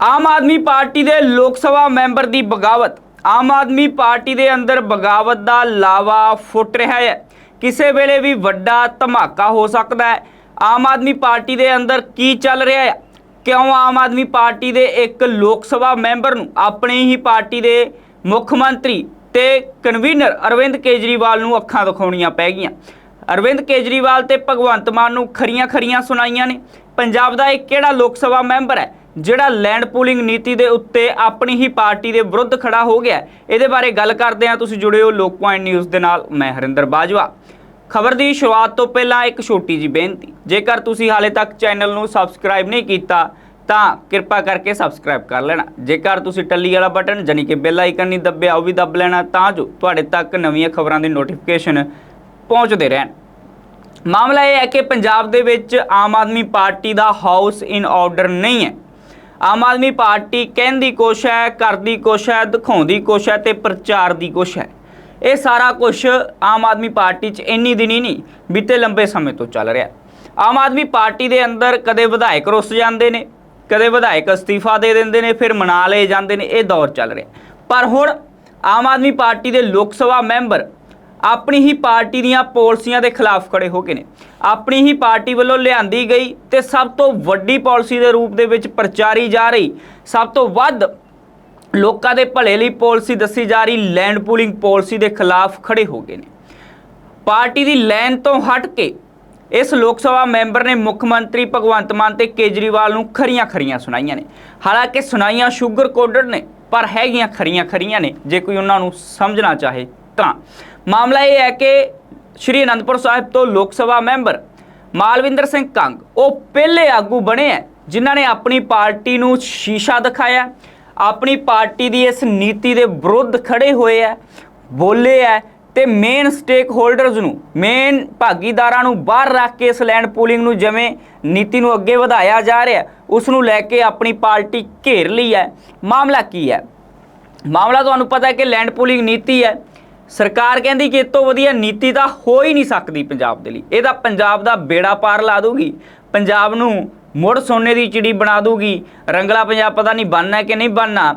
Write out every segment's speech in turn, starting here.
ਆਮ Aadmi party ਦੇ ਲੋਕ Sabha member ਦੀ ਬਗਾਵਤ। ਆਮ ਆਦਮੀ ਪਾਰਟੀ ਦੇ ਅੰਦਰ ਬਗਾਵਤ ਦਾ ਲਾਵਾ ਫੁੱਟ ਰਿਹਾ ਹੈ। ਕਿਸੇ ਵੇਲੇ ਵੀ ਵੱਡਾ ਧਮਾਕਾ ਹੋ ਸਕਦਾ ਹੈ। ਆਮ ਆਦਮੀ ਪਾਰਟੀ ਦੇ ਅੰਦਰ ਕੀ ਚੱਲ ਰਿਹਾ ਹੈ? ਕਿਉਂ ਆਮ ਆਦਮੀ ਪਾਰਟੀ ਦੇ ਇੱਕ ਲੋਕ ਸਭਾ ਮੈਂਬਰ ਨੂੰ ਆਪਣੀ ਹੀ ਪਾਰਟੀ ਦੇ ਮੁੱਖ ਮੰਤਰੀ ਤੇ ਕਨਵੀਨਰ ਅਰਵਿੰਦ ਕੇਜਰੀਵਾਲ ਨੂੰ ਅੱਖਾਂ ਦਿਖਾਉਣੀਆਂ ਪੈ ਗਈਆਂ। ਅਰਵਿੰਦ ਕੇਜਰੀਵਾਲ ਤੇ ਭਗਵੰਤ ਮਾਨ ਨੂੰ ਖਰੀਆਂ ਖਰੀਆਂ ਸੁਣਾਈਆਂ ਨੇ। ਪੰਜਾਬ ਦਾ ਇਹ ਕਿਹੜਾ ਲੋਕ ਸਭਾ ਮੈਂਬਰ ਹੈ? ਜਿਹੜਾ ਲੈਂਡ ਪੂਲਿੰਗ ਨੀਤੀ ਦੇ ਉੱਤੇ ਆਪਣੀ ਹੀ ਪਾਰਟੀ ਦੇ ਵਿਰੁੱਧ ਖੜਾ ਹੋ ਗਿਆ ਇਹਦੇ ਬਾਰੇ ਗੱਲ ਕਰਦੇ ਹਾਂ। ਤੁਸੀਂ ਜੁੜੇ ਹੋ ਲੋਕ ਪੁਆਇੰਟ ਨਿਊਜ਼ ਦੇ ਨਾਲ। ਮੈਂ ਹਰਿੰਦਰ ਬਾਜਵਾ। ਖਬਰ ਦੀ ਸ਼ੁਰੂਆਤ ਤੋਂ ਪਹਿਲਾਂ ਇੱਕ ਛੋਟੀ ਜੀ ਬੇਨਤੀ। ਜੇਕਰ ਤੁਸੀਂ ਹਾਲੇ ਤੱਕ ਚੈਨਲ ਨੂੰ ਸਬਸਕ੍ਰਾਈਬ ਨਹੀਂ ਕੀਤਾ, ਤਾਂ ਕਿਰਪਾ ਕਰਕੇ ਸਬਸਕ੍ਰਾਈਬ ਕਰ ਲੈਣਾ। ਜੇਕਰ ਤੁਸੀਂ ਟੱਲੀ ਵਾਲਾ ਬਟਨ ਜਾਨੀ ਕਿ ਬੈਲ ਆਈਕਨ ਨਹੀਂ ਦੱਬਿਆ, ਉਹ ਵੀ ਦੱਬ ਲੈਣਾ, ਤਾਂ ਜੋ ਤੁਹਾਡੇ ਤੱਕ ਨਵੀਆਂ ਖਬਰਾਂ ਦੀ ਨੋਟੀਫਿਕੇਸ਼ਨ ਪਹੁੰਚਦੇ ਰਹਿਣ। ਮਾਮਲਾ ਇਹ ਹੈ ਕਿ ਪੰਜਾਬ ਦੇ ਵਿੱਚ ਆਮ ਆਦਮੀ ਪਾਰਟੀ ਦਾ ਹਾਊਸ ਇਨ ਆਰਡਰ ਨਹੀਂ ਹੈ। ਆਮ ਆਦਮੀ ਪਾਰਟੀ ਕਹਿੰਦੀ ਕੁਛ ਹੈ, ਕਰਦੀ ਕੁਛ ਹੈ, ਦਿਖਾਉਂਦੀ ਕੁਛ ਹੈ ਤੇ ਪ੍ਰਚਾਰ ਦੀ ਕੁਛ ਹੈ। ਇਹ ਸਾਰਾ ਕੁਝ ਆਮ ਆਦਮੀ ਪਾਰਟੀ 'ਚ ਇੰਨੀ ਦਿਨੀ ਨਹੀਂ, ਬੀਤੇ ਲੰਬੇ ਸਮੇਂ ਤੋਂ ਚੱਲ ਰਿਹਾ। ਆਮ ਆਦਮੀ ਪਾਰਟੀ ਦੇ ਅੰਦਰ ਕਦੇ ਵਿਧਾਇਕ ਰੁੱਸ ਜਾਂਦੇ ਨੇ, ਕਦੇ ਵਿਧਾਇਕ ਅਸਤੀਫਾ ਦੇ ਦਿੰਦੇ ਨੇ, ਫਿਰ ਮਨਾ ਲਏ ਜਾਂਦੇ ਨੇ, ਇਹ ਦੌਰ ਚੱਲ ਰਿਹਾ। ਪਰ ਹੁਣ ਆਮ ਆਦਮੀ ਪਾਰਟੀ ਦੇ ਲੋਕ ਸਭਾ ਮੈਂਬਰ ਆਪਣੀ ਹੀ ਪਾਰਟੀ ਦੀਆਂ ਪਾਲਿਸੀਆਂ ਦੇ ਖਿਲਾਫ ਖੜੇ ਹੋ ਗਏ ਨੇ। ਆਪਣੀ ਹੀ ਪਾਰਟੀ ਵੱਲੋਂ ਲਿਆਂਦੀ ਗਈ ਤੇ ਸਭ ਤੋਂ ਵੱਡੀ ਪਾਲਿਸੀ ਦੇ ਰੂਪ ਦੇ ਵਿੱਚ ਪ੍ਰਚਾਰੀ ਜਾ ਰਹੀ, ਸਭ ਤੋਂ ਵੱਧ ਲੋਕਾਂ ਦੇ ਭਲੇ ਲਈ ਪਾਲਿਸੀ ਦੱਸੀ ਜਾ ਰਹੀ ਲੈਂਡ ਪੂਲਿੰਗ ਪਾਲਿਸੀ ਦੇ ਖਿਲਾਫ ਖੜੇ ਹੋ ਗਏ ਨੇ। ਪਾਰਟੀ ਦੀ ਲਾਈਨ ਤੋਂ ਹਟ ਕੇ ਇਸ ਲੋਕ ਸਭਾ ਮੈਂਬਰ ਨੇ ਮੁੱਖ ਮੰਤਰੀ ਭਗਵੰਤ ਮਾਨ ਤੇ ਕੇਜਰੀਵਾਲ ਨੂੰ ਖਰੀਆਂ ਖਰੀਆਂ ਸੁਣਾਈਆਂ ਨੇ। ਹਾਲਾਂਕਿ ਸੁਣਾਈਆਂ ਸ਼ੂਗਰ ਕੋਡਡ ਨੇ, ਪਰ ਹੈਗੀਆਂ ਖਰੀਆਂ ਖਰੀਆਂ ਨੇ, ਜੇ ਕੋਈ ਉਹਨਾਂ ਨੂੰ ਸਮਝਣਾ ਚਾਹੇ ਤਾਂ ਮਾਮਲਾ ਇਹ ਹੈ ਕਿ ਸ਼੍ਰੀ ਅਨੰਦਪੁਰ ਸਾਹਿਬ ਤੋਂ ਲੋਕ ਸਭਾ ਮੈਂਬਰ ਮਾਲਵਿੰਦਰ ਸਿੰਘ ਕੰਗ, ਉਹ ਪਹਿਲੇ ਆਗੂ ਬਣੇ ਹੈ, ਜਿਨ੍ਹਾਂ ਨੇ ਆਪਣੀ ਪਾਰਟੀ ਨੂੰ ਸ਼ੀਸ਼ਾ ਦਿਖਾਇਆ ਆਪਣੀ ਪਾਰਟੀ ਦੀ ਇਸ ਨੀਤੀ ਦੇ ਵਿਰੁੱਧ ਖੜੇ ਹੋਏ ਹੈ, ਬੋਲੇ ਹੈ ਤੇ ਮੇਨ ਸਟੇਕ ਹੋਲਡਰਸ ਨੂੰ ਮੇਨ ਭਾਗੀਦਾਰਾਂ ਨੂੰ ਬਾਹਰ ਰੱਖ ਕੇ ਇਸ ਲੈਂਡ ਪੂਲਿੰਗ ਨੂੰ ਜਿਵੇਂ ਨੀਤੀ ਨੂੰ ਅੱਗੇ ਵਧਾਇਆ ਜਾ ਰਿਹਾ ਉਸ ਨੂੰ ਲੈ ਕੇ ਆਪਣੀ ਪਾਰਟੀ ਘੇਰ ਲਈ ਹੈ। ਮਾਮਲਾ ਕੀ ਹੈ? ਮਾਮਲਾ ਤੁਹਾਨੂੰ ਪਤਾ ਹੈ ਕਿ ਲੈਂਡ ਪੂਲਿੰਗ ਨੀਤੀ ਹੈ ਸਰਕਾਰ ਕਹਿੰਦੀ ਕਿ ਇਹ ਤੋਂ ਵਧੀਆ ਨੀਤੀ ਤਾਂ ਹੋ ਹੀ ਨਹੀਂ ਸਕਦੀ ਪੰਜਾਬ ਦੇ ਲਈ। ਇਹ ਤਾਂ ਪੰਜਾਬ ਦਾ ਬੇੜਾ ਪਾਰ ਲਾ ਦੂਗੀ, ਪੰਜਾਬ ਨੂੰ ਮੁੜ ਸੋਨੇ ਦੀ ਚਿੜੀ ਬਣਾ ਦੂਗੀ। ਰੰਗਲਾ ਪੰਜਾਬ ਪਤਾ ਨਹੀਂ ਬਣਨਾ ਕਿ ਨਹੀਂ ਬਣਨਾ,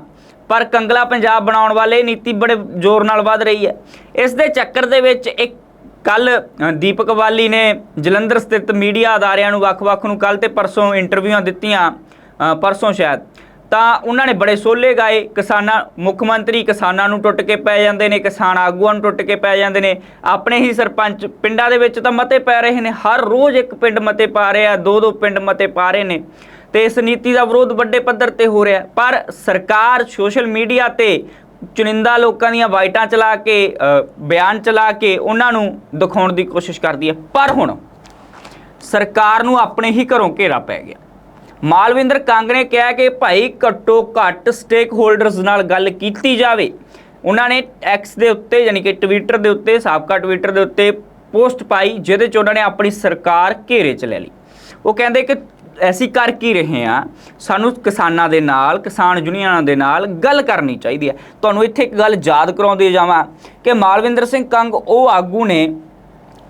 ਪਰ ਕੰਗਲਾ ਪੰਜਾਬ ਬਣਾਉਣ ਵਾਲੇ ਨੀਤੀ ਬੜੇ ਜ਼ੋਰ ਨਾਲ ਵੱਧ ਰਹੀ ਹੈ। ਇਸ ਦੇ ਚੱਕਰ ਦੇ ਵਿੱਚ ਇੱਕ ਕੱਲ ਦੀਪਕ ਵਾਲੀ ਨੇ ਜਲੰਧਰ ਸਥਿਤ ਮੀਡੀਆ ਅਦਾਰਿਆਂ ਨੂੰ ਵੱਖ-ਵੱਖ ਨੂੰ ਕੱਲ ਤੇ ਪਰਸੋਂ ਇੰਟਰਵਿਊਆਂ ਦਿੱਤੀਆਂ ਪਰਸੋਂ ਸ਼ਾਇਦ। ਤਾਂ ਉਹਨਾਂ ਨੇ ਬੜੇ ਸੋਲੇ ਗਾਏ। ਕਿਸਾਨਾਂ, ਮੁੱਖ ਮੰਤਰੀ ਕਿਸਾਨਾਂ ਨੂੰ ਟੁੱਟ ਕੇ ਪੈ ਜਾਂਦੇ ਨੇ, ਕਿਸਾਨ ਆਗੂਆਂ ਨੂੰ ਟੁੱਟ ਕੇ ਪੈ ਜਾਂਦੇ ਨੇ। ਆਪਣੇ ਹੀ ਸਰਪੰਚ ਪਿੰਡਾਂ ਦੇ ਵਿੱਚ ਤਾਂ ਮਤੇ ਪੈ ਰਹੇ ਨੇ। ਹਰ ਰੋਜ਼ ਇੱਕ ਪਿੰਡ ਮਤੇ ਪਾ ਰਹੇ ਆ ਦੋ ਦੋ ਪਿੰਡ ਮਤੇ ਪਾ ਰਹੇ ਨੇ। ਤੇ ਇਸ ਨੀਤੀ ਦਾ ਵਿਰੋਧ ਵੱਡੇ ਪੱਧਰ ਤੇ ਹੋ ਰਿਹਾ। ਪਰ ਸਰਕਾਰ ਸੋਸ਼ਲ ਮੀਡੀਆ ਤੇ ਚੁਣਿੰਦਾ ਲੋਕਾਂ ਦੀਆਂ ਵਾਈਟਾਂ ਚਲਾ ਕੇ ਬਿਆਨ ਚਲਾ ਕੇ ਉਹਨਾਂ ਨੂੰ ਦਿਖਾਉਣ ਦੀ ਕੋਸ਼ਿਸ਼ ਕਰਦੀ ਹੈ। ਪਰ ਹੁਣ ਸਰਕਾਰ ਨੂੰ ਆਪਣੇ ਹੀ ਘਰੋਂ ਘੇਰਾ ਪੈ ਗਿਆ। ਮਾਲਵਿੰਦਰ ਕੰਗ ਨੇ ਕਿਹਾ ਕਿ ਭਾਈ ਘੱਟੋ ਘੱਟ ਸਟੇਕ ਹੋਲਡਰਸ ਨਾਲ ਗੱਲ ਕੀਤੀ ਜਾਵੇ। ਉਹਨਾਂ ਨੇ ਐਕਸ ਦੇ ਉੱਤੇ, ਯਾਨੀ ਕਿ ਟਵਿੱਟਰ ਦੇ ਉੱਤੇ, ਸਾਬਕਾ ਟਵਿੱਟਰ ਦੇ ਉੱਤੇ ਪੋਸਟ ਪਾਈ, ਜਿਹਦੇ 'ਚ ਉਹਨਾਂ ਨੇ ਆਪਣੀ ਸਰਕਾਰ ਘੇਰੇ 'ਚ ਲੈ ਲਈ। ਉਹ ਕਹਿੰਦੇ ਕਿ ਐਸੀ ਕਰ ਕੀ ਰਹੇ ਆ? ਸਾਨੂੰ ਕਿਸਾਨਾਂ ਦੇ ਨਾਲ, ਕਿਸਾਨ ਯੂਨੀਅਨਾਂ ਦੇ ਨਾਲ ਗੱਲ ਕਰਨੀ ਚਾਹੀਦੀ ਹੈ। ਤੁਹਾਨੂੰ ਇੱਥੇ ਇੱਕ ਗੱਲ ਯਾਦ ਕਰਾਉਂਦੇ ਜਾਵਾਂ ਕਿ ਮਾਲਵਿੰਦਰ ਸਿੰਘ ਕੰਗ, ਉਹ ਆਗੂ ਨੇ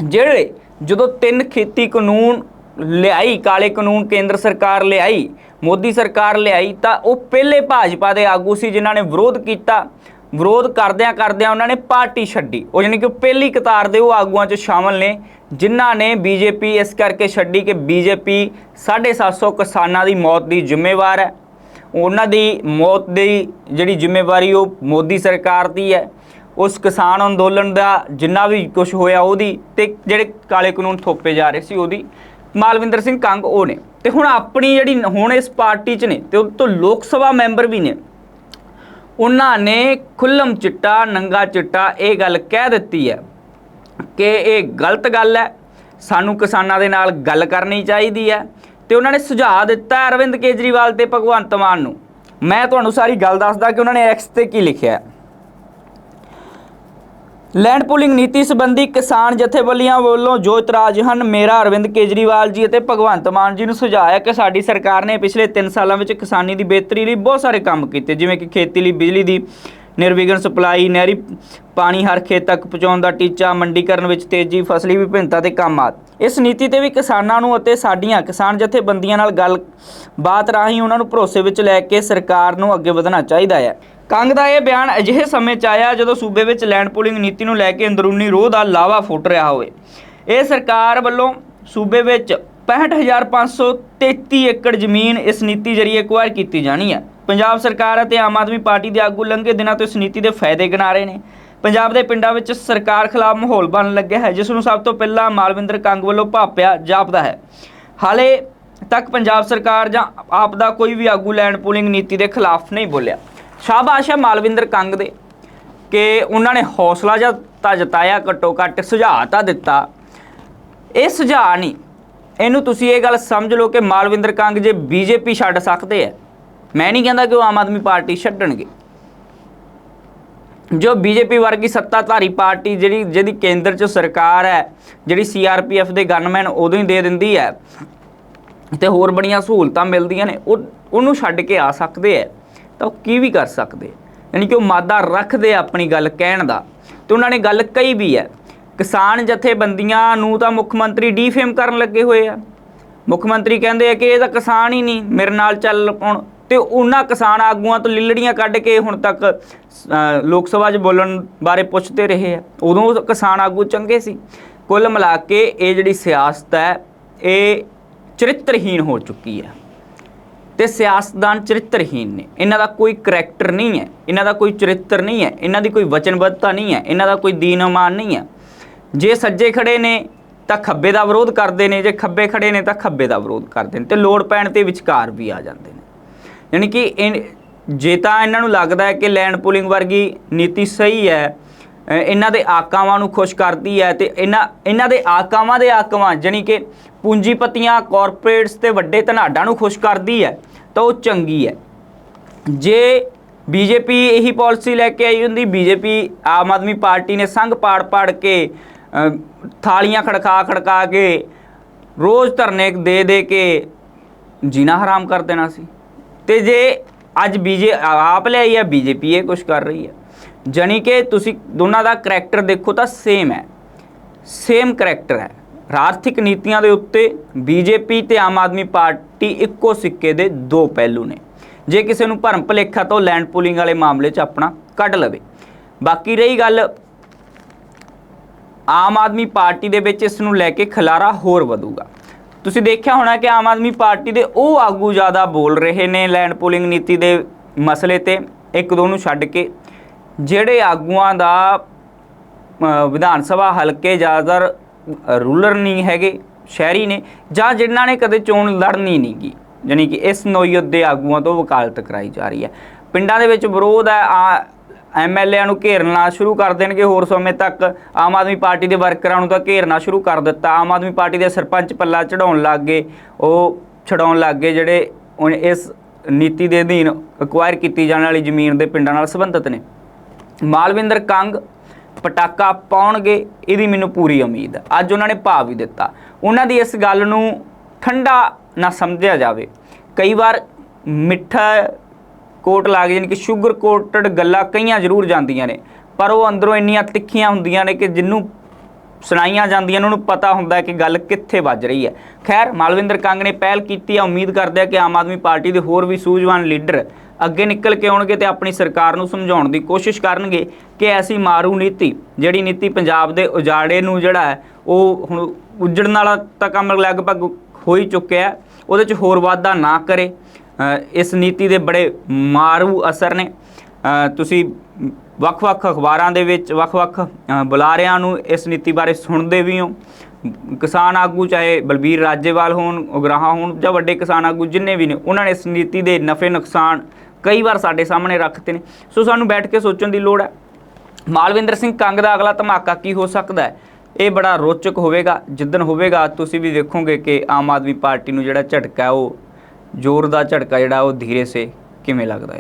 ਜਿਹੜੇ ਜਦੋਂ ਤਿੰਨ ਖੇਤੀ ਕਾਨੂੰਨ ਲਿਆਈ, ਕਾਲੇ ਕਾਨੂੰਨ ਕੇਂਦਰ ਸਰਕਾਰ ਲਿਆਈ, ਮੋਦੀ ਸਰਕਾਰ ਲਿਆਈ, ਤਾਂ ਉਹ ਪਹਿਲੇ ਭਾਜਪਾ ਦੇ ਆਗੂ ਸੀ ਜਿਨ੍ਹਾਂ ਨੇ ਵਿਰੋਧ ਕੀਤਾ। ਵਿਰੋਧ ਕਰਦਿਆਂ ਕਰਦਿਆਂ ਉਹਨਾਂ ਨੇ ਪਾਰਟੀ ਛੱਡੀ। ਉਹ ਯਾਨੀ ਕਿ ਉਹ ਪਹਿਲੀ ਕਤਾਰ ਦੇ ਉਹ ਆਗੂਆਂ 'ਚ ਸ਼ਾਮਲ ਨੇ, ਜਿਨ੍ਹਾਂ ਨੇ ਬੀਜੇਪੀ ਇਸ ਕਰਕੇ ਛੱਡੀ ਕਿ ਬੀਜੇਪੀ 750 ਕਿਸਾਨਾਂ ਦੀ ਮੌਤ ਦੀ ਜ਼ਿੰਮੇਵਾਰ ਹੈ। ਉਹਨਾਂ ਦੀ ਮੌਤ ਦੀ ਜਿਹੜੀ ਜ਼ਿੰਮੇਵਾਰੀ ਉਹ ਮੋਦੀ ਸਰਕਾਰ ਦੀ ਹੈ। ਉਸ ਕਿਸਾਨ ਅੰਦੋਲਨ ਦਾ ਜਿੰਨਾ ਵੀ ਕੁਝ ਹੋਇਆ ਉਹਦੀ ਤੇ ਜਿਹੜੇ ਕਾਲੇ ਕਾਨੂੰਨ ਥੋਪੇ ਜਾ ਰਹੇ ਸੀ ਉਹਦੀ ਮਾਲਵਿੰਦਰ ਸਿੰਘ ਕੰਗ ਉਹ ਨੇ। ਤੇ ਹੁਣ ਆਪਣੀ ਜਿਹੜੀ ਹੁਣ ਇਸ ਪਾਰਟੀ 'ਚ ਨੇ ਤੇ ਉਹ ਤੋਂ ਲੋਕ ਸਭਾ ਮੈਂਬਰ ਵੀ ਨੇ। ਉਹਨਾਂ ਨੇ ਖੁੱਲਮ ਚਿੱਟਾ, ਨੰਗਾ ਚਿੱਟਾ ਇਹ ਗੱਲ ਕਹਿ ਦਿੱਤੀ ਹੈ ਕਿ ਇਹ ਗਲਤ ਗੱਲ ਹੈ। ਸਾਨੂੰ ਕਿਸਾਨਾਂ ਦੇ ਨਾਲ ਗੱਲ ਕਰਨੀ ਚਾਹੀਦੀ ਹੈ। ਤੇ ਉਹਨਾਂ ਨੇ ਸੁਝਾਅ ਦਿੱਤਾ ਅਰਵਿੰਦ ਕੇਜਰੀਵਾਲ ਤੇ ਭਗਵੰਤ ਮਾਨ ਨੂੰ। ਮੈਂ ਤੁਹਾਨੂੰ ਸਾਰੀ ਗੱਲ ਦੱਸਦਾ ਕਿ ਉਹਨਾਂ ਨੇ ਐਕਸ ਤੇ ਕੀ ਲਿਖਿਆ ਹੈ। ਲੈਂਡ ਪੂਲਿੰਗ ਨੀਤੀ ਸੰਬੰਧੀ ਕਿਸਾਨ ਜਥੇਬੰਦੀਆਂ ਵੱਲੋਂ ਜੋ ਇਤਰਾਜ਼ ਹਨ, ਮੇਰਾ ਅਰਵਿੰਦ ਕੇਜਰੀਵਾਲ ਜੀ ਅਤੇ ਭਗਵੰਤ ਮਾਨ ਜੀ ਨੂੰ ਸੁਝਾਅ ਹੈ ਕਿ ਸਾਡੀ ਸਰਕਾਰ ਨੇ ਪਿਛਲੇ 3 ਸਾਲਾਂ ਵਿੱਚ ਕਿਸਾਨੀ ਦੀ ਬਿਹਤਰੀ ਲਈ ਬਹੁਤ ਸਾਰੇ ਕੰਮ ਕੀਤੇ, ਜਿਵੇਂ ਕਿ ਖੇਤੀ ਲਈ ਬਿਜਲੀ ਦੀ ਨਿਰਵਿਘਨ ਸਪਲਾਈ, ਨਹਿਰੀ ਪਾਣੀ ਹਰ ਖੇਤ ਤੱਕ ਪਹੁੰਚਾਉਣ ਦਾ ਟੀਚਾ, ਮੰਡੀਕਰਨ ਵਿੱਚ ਤੇਜ਼ੀ, ਫਸਲੀ ਵਿਭਿੰਨਤਾ ਤੇ ਕੰਮ ਆਦਿ। ਇਸ ਨੀਤੀ ਤੇ ਵੀ ਕਿਸਾਨਾਂ ਨੂੰ ਅਤੇ ਸਾਡੀਆਂ ਕਿਸਾਨ ਜਥੇਬੰਦੀਆਂ ਨਾਲ ਗੱਲ ਬਾਤ ਰਾਹੀਂ ਉਹਨਾਂ ਨੂੰ ਭਰੋਸੇ ਵਿੱਚ ਲੈ ਕੇ ਸਰਕਾਰ ਨੂੰ ਅੱਗੇ ਵਧਣਾ ਚਾਹੀਦਾ ਹੈ। ਕੰਗ ਦਾ ਇਹ ਬਿਆਨ ਅਜਿਹੇ ਸਮੇਂ 'ਚ ਆਇਆ ਜਦੋਂ ਸੂਬੇ ਵਿੱਚ ਲੈਂਡ ਪੂਲਿੰਗ ਨੀਤੀ ਨੂੰ ਲੈ ਕੇ ਅੰਦਰੂਨੀ ਰੋਹ ਦਾ ਲਾਵਾ ਫੁੱਟ ਰਿਹਾ ਹੋਵੇ। ਇਹ ਸਰਕਾਰ ਵੱਲੋਂ ਸੂਬੇ ਵਿੱਚ 65533 ਏਕੜ ਜ਼ਮੀਨ ਇਸ ਨੀਤੀ ਜ਼ਰੀਏ ਐਕਵਾਇਰ ਕੀਤੀ ਜਾਣੀ ਹੈ। ਪੰਜਾਬ ਸਰਕਾਰ ਅਤੇ ਆਮ ਆਦਮੀ ਪਾਰਟੀ ਦੇ ਆਗੂ ਲੰਘੇ ਦਿਨਾਂ ਤੋਂ ਇਸ ਨੀਤੀ ਦੇ ਫਾਇਦੇ ਗਿਣਾ ਰਹੇ ਨੇ। ਪੰਜਾਬ ਦੇ ਪਿੰਡਾਂ ਵਿੱਚ ਸਰਕਾਰ ਖਿਲਾਫ ਮਾਹੌਲ ਬਣਨ ਲੱਗਿਆ ਹੈ, ਜਿਸ ਨੂੰ ਸਭ ਤੋਂ ਪਹਿਲਾਂ ਮਾਲਵਿੰਦਰ ਕੰਗ ਵੱਲੋਂ ਭਾਪਿਆ ਜਾਪਦਾ ਹੈ। ਹਾਲੇ ਤੱਕ ਪੰਜਾਬ ਸਰਕਾਰ ਜਾਂ ਆਪ ਦਾ ਕੋਈ ਵੀ ਆਗੂ ਲੈਂਡ ਪੂਲਿੰਗ ਨੀਤੀ ਦੇ ਖਿਲਾਫ ਨਹੀਂ ਬੋਲਿਆ। ਸ਼ਾਬਾਸ਼ ਹੈ ਮਾਲਵਿੰਦਰ ਕੰਗ ਦੇ, ਕਿ ਉਹਨਾਂ ਨੇ ਹੌਸਲਾ ਜਾਂ ਤਾਂ ਜਤਾਇਆ, ਘੱਟੋ ਘੱਟ ਸੁਝਾਅ ਤਾਂ ਦਿੱਤਾ। ਇਹ ਸੁਝਾਅ ਨਹੀਂ, ਇਹਨੂੰ ਤੁਸੀਂ ਇਹ ਗੱਲ ਸਮਝ ਲਓ ਕਿ ਮਾਲਵਿੰਦਰ ਕੰਗ ਜੇ ਬੀਜੇਪੀ ਛੱਡ ਸਕਦੇ ਆ ਮੈਂ ਨਹੀਂ ਕਹਿੰਦਾ ਕਿ ਉਹ ਆਮ ਆਦਮੀ ਪਾਰਟੀ ਛੱਡਣਗੇ। ਜੋ ਬੀਜੇਪੀ ਵਰਗੀ ਸੱਤਾਧਾਰੀ ਪਾਰਟੀ ਜਿਹੜੀ, ਜਿਹਦੀ ਕੇਂਦਰ 'ਚ ਸਰਕਾਰ ਹੈ, ਜਿਹੜੀ ਸੀਆਰਪੀਐਫ ਦੇ ਗਨਮੈਨ ਉਦੋਂ ਹੀ ਦੇ ਦਿੰਦੀ ਹੈ, ਤੇ ਹੋਰ ਬੜੀਆਂ ਸਹੂਲਤਾਂ ਮਿਲਦੀਆਂ ਨੇ, ਉਹ, ਉਹਨੂੰ ਛੱਡ ਕੇ ਆ ਸਕਦੇ ਆ ਤਾਂ ਉਹ ਕੀ ਵੀ ਕਰ ਸਕਦੇ? ਯਾਨੀ ਕਿ ਉਹ ਮਾਦਾ ਰੱਖਦੇ ਆਪਣੀ ਗੱਲ ਕਹਿਣ ਦਾ। ਤੇ ਉਹਨਾਂ ਨੇ ਗੱਲ ਕਹੀ ਵੀ ਹੈ, ਕਿਸਾਨ ਜਥੇਬੰਦੀਆਂ ਨੂੰ ਤਾਂ ਮੁੱਖ ਮੰਤਰੀ ਡੀਫੇਮ ਕਰਨ ਲੱਗੇ ਹੋਏ ਆ। ਮੁੱਖ ਮੰਤਰੀ ਕਹਿੰਦੇ ਆ ਕਿ ਇਹ ਤਾਂ ਕਿਸਾਨ ਹੀ ਨਹੀਂ, ਮੇਰੇ ਨਾਲ ਚੱਲ ਪਾਉਣ ਤੇ ਉਹਨਾਂ ਕਿਸਾਨ ਆਗੂਆਂ ਤੋਂ ਲਿਲੜੀਆਂ ਕੱਢ ਕੇ ਹੁਣ ਤੱਕ ਲੋਕ ਸਭਾ 'ਚ ਬੋਲਣ ਬਾਰੇ ਪੁੱਛਦੇ ਰਹੇ ਆ। ਉਦੋਂ ਕਿਸਾਨ ਆਗੂ ਚੰਗੇ ਸੀ। ਕੁੱਲ ਮਿਲਾ ਕੇ ਇਹ ਜਿਹੜੀ ਸਿਆਸਤ ਹੈ, ਇਹ ਚਰਿੱਤਰਹੀਣ ਹੋ ਚੁੱਕੀ ਹੈ। ਤੇ ਸਿਆਸਤਦਾਨ ਚਰਿੱਤਰਹੀਨ ਨੇ। ਇਹਨਾਂ ਦਾ ਕੋਈ ਕਰੈਕਟਰ ਨਹੀਂ ਹੈ। ਇਹਨਾਂ ਦਾ ਕੋਈ ਚਰਿੱਤਰ ਨਹੀਂ ਹੈ। ਇਹਨਾਂ ਦੀ ਕੋਈ ਵਚਨਬੱਧਤਾ ਨਹੀਂ ਹੈ। ਇਹਨਾਂ ਦਾ ਕੋਈ ਦੀਨ ਇਮਾਨ ਨਹੀਂ ਹੈ। ਜੇ ਸੱਜੇ ਖੜੇ ਨੇ, ਤਾਂ ਖੱਬੇ ਦਾ ਵਿਰੋਧ ਕਰਦੇ ਨੇ। ਜੇ ਖੱਬੇ ਖੜੇ ਨੇ, ਤਾਂ ਖੱਬੇ ਦਾ ਵਿਰੋਧ ਕਰਦੇ ਨੇ। ਤੇ ਲੋੜ ਪੈਣ ਤੇ ਵਿਚਕਾਰ ਵੀ ਆ ਜਾਂਦੇ ਨੇ। ਯਾਨੀ ਕਿ ਇਹ ਜੇ ਤਾਂ ਇਹਨਾਂ ਨੂੰ ਲੱਗਦਾ ਹੈ ਕਿ ਲੈਂਡ ਪੂਲਿੰਗ ਵਰਗੀ ਨੀਤੀ ਸਹੀ ਹੈ ਇਹਨਾਂ ਦੇ ਆਕਾਵਾਂ ਨੂੰ ਖੁਸ਼ ਕਰਦੀ ਹੈ ਤੇ ਇਹਨਾਂ ਇਹਨਾਂ ਦੇ ਆਕਾਵਾਂ ਦੇ ਆਕਾਵਾਂ ਜਾਣੀ ਕਿ ਪੂੰਜੀਪਤੀਆਂ ਕਾਰਪੋਰੇਟਸ ਤੇ ਵੱਡੇ ਧਨਾਡਾਂ ਨੂੰ ਖੁਸ਼ ਕਰਦੀ ਹੈ ਤਾਂ ਉਹ ਚੰਗੀ ਹੈ। ਜੇ ਬੀਜੇਪੀ ਇਹੀ ਪਾਲਿਸੀ ਲੈ ਕੇ ਆਈ ਹੁੰਦੀ, ਬੀਜੇਪੀ ਆਮ ਆਦਮੀ ਪਾਰਟੀ ਨੇ ਸੰਘ ਪਾੜ ਪਾੜ ਕੇ ਥਾਲੀਆਂ ਖੜਕਾ ਖੜਕਾ ਕੇ, ਰੋਜ਼ ਧਰਨੇ ਦੇ ਦੇ ਕੇ ਜੀਣਾ ਹਰਾਮ ਕਰ ਦੇਣਾ ਸੀ। ਤੇ ਜੇ ਅੱਜ ਬੀਜੇ ਆਪ ਲਿਆਈ ਹੈ ਬੀਜੇਪੀ ਇਹ ਕੁਝ ਕਰ ਰਹੀ ਹੈ। ਜਾਣੀ ਕਿ ਤੁਸੀਂ ਦੋਨਾਂ ਦਾ ਕਰੈਕਟਰ ਦੇਖੋ ਤਾਂ ਸੇਮ ਹੈ। ਸੇਮ ਕਰੈਕਟਰ ਹੈ। ਆਰਥਿਕ ਨੀਤੀਆਂ ਦੇ ਉੱਤੇ ਬੀਜੇਪੀ ਤੇ ਆਮ ਆਦਮੀ ਪਾਰਟੀ ਇੱਕੋ ਸਿੱਕੇ ਦੇ ਦੋ ਪਹਿਲੂ ਨੇ। ਜੇ ਕਿਸੇ ਨੂੰ ਭਰਮ ਭੁਲੇਖਾ ਤੋਂ ਲੈਂਡ ਪੂਲਿੰਗ ਵਾਲੇ ਮਾਮਲੇ 'ਚ ਆਪਣਾ ਕੱਢ ਲਵੇ। ਬਾਕੀ ਰਹੀ ਗੱਲ, ਆਮ ਆਦਮੀ ਪਾਰਟੀ ਦੇ ਵਿੱਚ ਇਸ ਨੂੰ ਲੈ ਕੇ ਖਲਾਰਾ ਹੋਰ ਵਧੂਗਾ। ਤੁਸੀਂ ਦੇਖਿਆ ਹੋਣਾ ਕਿ ਆਮ ਆਦਮੀ ਪਾਰਟੀ ਦੇ ਉਹ ਆਗੂ ਜ਼ਿਆਦਾ ਬੋਲ ਰਹੇ ਨੇ ਲੈਂਡ ਪੂਲਿੰਗ ਨੀਤੀ ਦੇ ਮਸਲੇ ਤੇ, ਇੱਕ ਦੋ ਨੂੰ ਛੱਡ ਕੇ। ਜਿਹੜੇ ਆਗੂਆਂ ਦਾ ਵਿਧਾਨ ਸਭਾ ਹਲਕੇ ਜ਼ਿਆਦਾਤਰ ਰੂਲਰ ਨਹੀਂ ਹੈਗੇ, ਸ਼ਹਿਰੀ ਨੇ, ਜਾਂ ਜਿਨ੍ਹਾਂ ਨੇ ਕਦੇ ਚੋਣ ਲੜਨੀ ਨਹੀਂ ਗੀ, ਯਾਨੀ ਕਿ ਇਸ ਨੋਇਤ ਦੇ ਆਗੂਆਂ ਤੋਂ ਵਕਾਲਤ ਕਰਾਈ ਜਾ ਰਹੀ ਹੈ। ਪਿੰਡਾਂ ਦੇ ਵਿੱਚ ਵਿਰੋਧ ਹੈ, ਆ ਐਮਐਲਏਆਂ ਨੂੰ ਘੇਰਨਾ ਸ਼ੁਰੂ ਕਰ ਦੇਣਗੇ, ਹੋਰ ਸਮੇਂ ਤੱਕ ਆਮ ਆਦਮੀ ਪਾਰਟੀ ਦੇ ਵਰਕਰਾਂ ਨੂੰ ਤਾਂ ਘੇਰਨਾ ਸ਼ੁਰੂ ਕਰ ਦਿੱਤਾ। ਆਮ ਆਦਮੀ ਪਾਰਟੀ ਦੇ ਸਰਪੰਚ ਪੱਲਾ ਚੜਾਉਣ ਲੱਗ ਗਏ, ਉਹ ਛਡਾਉਣ ਲੱਗ ਗਏ, ਜਿਹੜੇ ਹੁਣ ਇਸ ਨੀਤੀ ਦੇ ਅਧੀਨ ਅਕਵਾਇਰ ਕੀਤੀ ਜਾਣ ਵਾਲੀ ਜ਼ਮੀਨ ਦੇ ਪਿੰਡਾਂ ਨਾਲ ਸੰਬੰਧਿਤ ਨੇ। ਮਾਲਵਿੰਦਰ ਕੰਗ ਪਟਾਕਾ ਪਾਉਣਗੇ, ਇਹਦੀ ਮੈਨੂੰ ਪੂਰੀ ਉਮੀਦ ਹੈ। ਅੱਜ ਉਹਨਾਂ ਨੇ ਭਾਅ ਵੀ ਦਿੱਤਾ। ਉਹਨਾਂ ਦੀ ਇਸ ਗੱਲ ਨੂੰ ਠੰਡਾ ਨਾ ਸਮਝਿਆ ਜਾਵੇ। ਕਈ ਵਾਰ ਮਿੱਠਾ ਕੋਟ ਲੱਗ ਜਾਣੀ ਕਿ ਸ਼ੂਗਰ ਕੋਟਡ ਗੱਲਾਂ ਕਈਆਂ ਜ਼ਰੂਰ ਜਾਂਦੀਆਂ ਨੇ, ਪਰ ਉਹ ਅੰਦਰੋਂ ਇੰਨੀਆਂ ਤਿੱਖੀਆਂ ਹੁੰਦੀਆਂ ਨੇ ਕਿ ਜਿੰਨੂੰ ਸੁਣਾਈਆਂ ਜਾਂਦੀਆਂ ਨੇ, ਉਹਨੂੰ ਪਤਾ ਹੁੰਦਾ ਹੈ ਕਿ ਗੱਲ ਕਿੱਥੇ ਵੱਜ ਰਹੀ ਹੈ। ਖੈਰ, ਮਾਲਵਿੰਦਰ ਕੰਗ ਨੇ ਪਹਿਲ ਕੀਤੀ ਹੈ। ਉਮੀਦ ਕਰਦੇ ਆ ਕਿ ਆਮ ਆਦਮੀ ਪਾਰਟੀ ਦੇ ਹੋਰ ਵੀ ਸੂਝਵਾਨ ਲੀਡਰ ਅੱਗੇ ਨਿਕਲ ਕੇ ਆਉਣਗੇ ਤੇ ਆਪਣੀ ਸਰਕਾਰ ਨੂੰ ਸਮਝਾਉਣ ਦੀ ਕੋਸ਼ਿਸ਼ ਕਰਨਗੇ ਕਿ ਐਸੀ ਮਾਰੂ ਨੀਤੀ, ਜਿਹੜੀ ਨੀਤੀ ਪੰਜਾਬ ਦੇ ਉਜਾੜੇ ਨੂੰ ਜਿਹੜਾ ਹੈ, ਉਹ ਹੁਣ ਉਜੜਨ ਵਾਲਾ ਤਾਂ ਕੰਮ ਲਗਭਗ ਹੋ ਹੀ ਚੁੱਕਿਆ ਉਹਦੇ 'ਚ ਹੋਰ ਵਾਧਾ ਨਾ ਕਰੇ। ਇਸ ਨੀਤੀ ਦੇ ਬੜੇ ਮਾਰੂ ਅਸਰ ਨੇ। ਤੁਸੀਂ ਵੱਖ-ਵੱਖ ਅਖਬਾਰਾਂ ਦੇ ਵਿੱਚ ਵੱਖ-ਵੱਖ ਬੁਲਾਰਿਆਂ ਨੂੰ ਇਸ ਨੀਤੀ ਬਾਰੇ ਸੁਣਦੇ ਵੀ ਹੋ। ਕਿਸਾਨ ਆਗੂ ਚਾਹੇ ਬਲਬੀਰ ਰਾਜੇਵਾਲ ਹੋਣ, ਉਗਰਾਹਾਂ ਹੋਣ ਜਾਂ ਵੱਡੇ ਕਿਸਾਨ ਆਗੂ ਜਿੰਨੇ ਵੀ ਨੇ, ਉਹਨਾਂ ਨੇ ਇਸ ਨੀਤੀ ਦੇ ਨਫੇ ਨੁਕਸਾਨ ਕਈ ਵਾਰ ਸਾਡੇ ਸਾਹਮਣੇ ਰੱਖਤੇ ਨੇ। ਸੋ ਸਾਨੂੰ ਬੈਠ ਕੇ ਸੋਚਣ ਦੀ ਲੋੜ ਹੈ। ਮਾਲਵਿੰਦਰ ਸਿੰਘ ਕੰਗ ਦਾ ਅਗਲਾ ਧਮਾਕਾ ਕੀ ਹੋ ਸਕਦਾ ਹੈ? ਇਹ ਬੜਾ ਰੋਚਕ ਹੋਵੇਗਾ, ਜਿੱਦਣ ਹੋਵੇਗਾ, ਤੁਸੀਂ ਵੀ ਦੇਖੋਗੇ ਕਿ ਆਮ ਆਦਮੀ ਪਾਰਟੀ ਨੂੰ ਜਿਹੜਾ ਝਟਕਾ ਉਹ ਜ਼ੋਰ ਦਾ ਝਟਕਾ ਜਿਹੜਾ, ਉਹ ਧੀਰੇ ਸੇ ਕਿਵੇਂ ਲੱਗਦਾ ਹੈ?